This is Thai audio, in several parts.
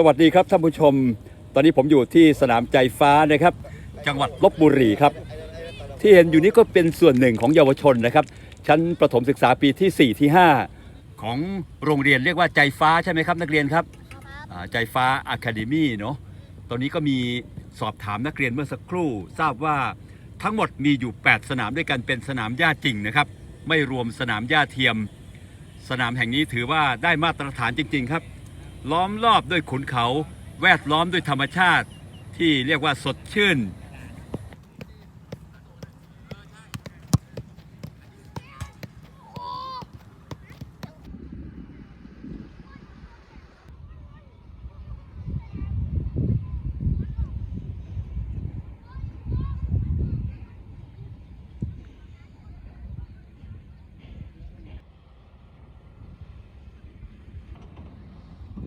สวัสดีครับท่านผู้ชม ตอนนี้ผมอยู่ที่สนามใจฟ้านะครับ จังหวัดลบบุรีครับ ที่เห็นอยู่นี้ก็เป็นส่วนหนึ่งของเยาวชนนะครับ ชั้นประถมศึกษาปีที่ 4 ที่ 5 ของโรงเรียนเรียกว่าใจฟ้าใช่ไหมครับ นักเรียนครับอ่าใจฟ้าอะคาเดมี่เนาะตอนนี้ก็มีสอบถามนักเรียนเมื่อสักครู่ทราบว่าทั้งหมดมีอยู่ 8 สนามด้วยกันเป็นสนามหญ้าจริงนะครับ ไม่รวมสนามหญ้าเทียม สนามแห่งนี้ถือว่าได้มาตรฐานจริง ๆ ครับ ล้อมรอบด้วยขุนเขา แวดล้อมด้วยธรรมชาติ ที่เรียกว่าสดชื่น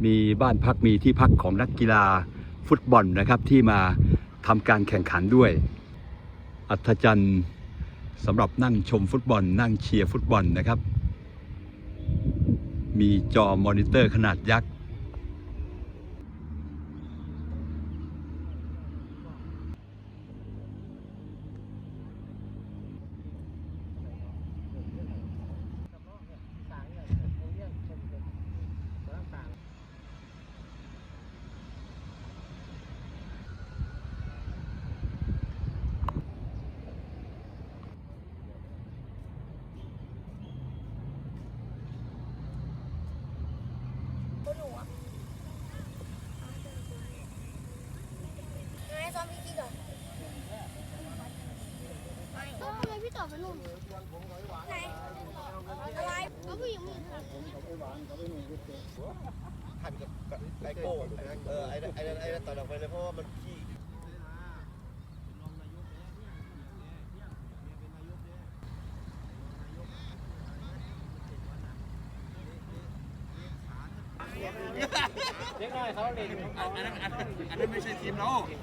มีบ้านพักมีที่พักของนักกีฬาฟุตบอลนะครับที่มาทำการแข่งขันด้วย อัธจันทร์สำหรับนั่งชมฟุตบอล นั่งเชียร์ฟุตบอลนะครับ มีจอมอนิเตอร์ขนาดยักษ์ ไงซ้อมพี่กี้ก่อนแล้วทำไมพี่ ต่อไปนู่นไหนอะไรแล้วผู้หญิงมีคนหันกับไอโก้เออไอ้นั่นไอ้นั่นไอ้นั่นตัดออกไปเลยเพราะว่ามันขี้อันนั้นอันนั้นอันนั้นไม่ใช่ทีมเรา